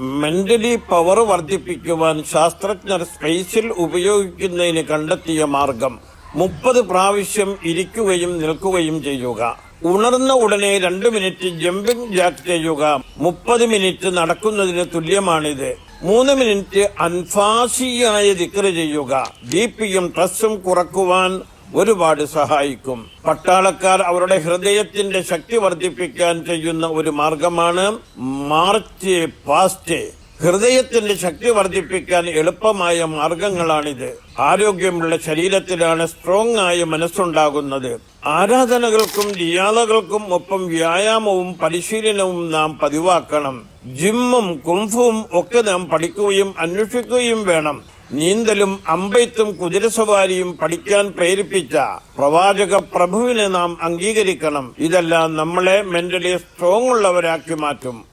Mentally power വർദ്ധിപ്പിക്കുവാൻ ശാസ്ത്രജ്ഞർ സ്പേസിൽ ഉപയോഗിക്കുന്നതിന് കണ്ടെത്തിയ മാർഗം മുപ്പത് പ്രാവശ്യം ഇരിക്കുകയും നിൽക്കുകയും ചെയ്യുക. ഉണർന്ന ഉടനെ രണ്ട് മിനിറ്റ് ജമ്പിംഗ് ജാക്ക് ചെയ്യുക. മുപ്പത് മിനിറ്റ് നടക്കുന്നതിന് തുല്യമാണിത്. മൂന്ന് മിനിറ്റ് അൻഫാസിയായ ദിക്കറ് ചെയ്യുക. ബി പിയും ട്രസ്സും കുറക്കുവാൻ ഒരുപാട് സഹായിക്കും. പട്ടാളക്കാർ അവരുടെ ഹൃദയത്തിന്റെ ശക്തി വർദ്ധിപ്പിക്കാൻ ചെയ്യുന്ന ഒരു മാർഗമാണ് മാർച്ച് പാസ്റ്റ്. ഹൃദയത്തിന്റെ ശക്തി വർദ്ധിപ്പിക്കാൻ എളുപ്പമായ മാർഗങ്ങളാണിത്. ആരോഗ്യമുള്ള ശരീരത്തിലാണ് സ്ട്രോങ് ആയ മനസ്സുണ്ടാകുന്നത്. ആരാധനകൾക്കും ജിയാദകൾക്കും ഒപ്പം വ്യായാമവും പരിശീലനവും നാം പതിവാക്കണം. ജിമ്മും കുംഫും ഒക്കെ നാം പഠിക്കുകയും അന്വേഷിക്കുകയും വേണം. നീന്തലും അമ്പെയ്ത്തും കുതിരസവാരിയും പഠിക്കാൻ പ്രേരിപ്പിച്ച പ്രവാചക പ്രഭുവിനെ നാം അംഗീകരിക്കണം. ഇതെല്ലാം നമ്മളെ മെന്റലി സ്ട്രോങ് ഉള്ളവരാക്കി മാറ്റും.